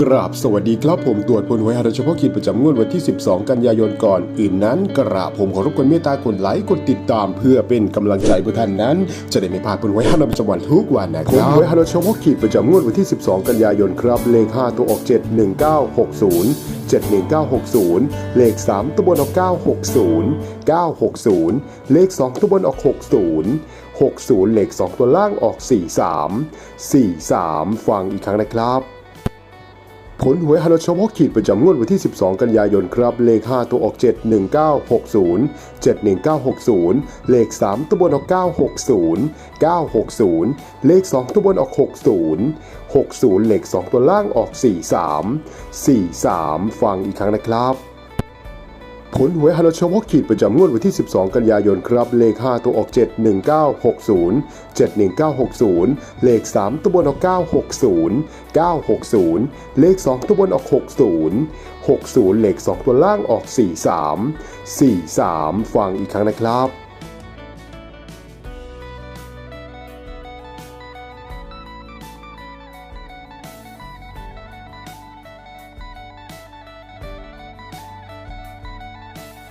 กราบสวัสดีครับผมตรวจผลหวยหาโดยเฉพาะขีดประจำงวดวันที่ 12 กันยายนก่อน อื่นนั้นกราบผมขอรบกวนเมตตากดไลค์กดติดตามเพื่อเป็นกำลังใจผู้ท่านนั้น จะได้ไม่พลาดผลหวยหานประจำวันทุกวันนะครับผลหวยหาโดยเฉพาะขีดประจำงวดวันที่ 12 กันยายนครับ เลข 5 ตัวออก 71960 71960 เลข 3 ตัวบนออก 960 960 เลข 2 ตัวบนออก 60 60 เลข 2 ตัวล่างออก 43 43 ฟังอีกครั้งนะครับ ผลหวยฮานอยเฉพาะขีดประจำงวดวันที่ 12 กันยายนครับ เลข 5 ตัวออก 71960 71960 เลข 3 ตัวบนออก 960 960 เลข 2 ตัวบนออก 60 60 เลข 2 ตัวล่างออก 43 43 ฟังอีกครั้งนะครับ ผลหวยฮานอยเฉพาะขีดประจำงวดวันที่ 12 กันยายนครับ เลข 5 ตัวออก 71960 71960 เลข 3 ตัวบนออก 960 960 เลข 2 ตัวบนออก 60 60 เลข 2 ตัวล่างออก 43 43 ฟังอีกครั้งนะครับ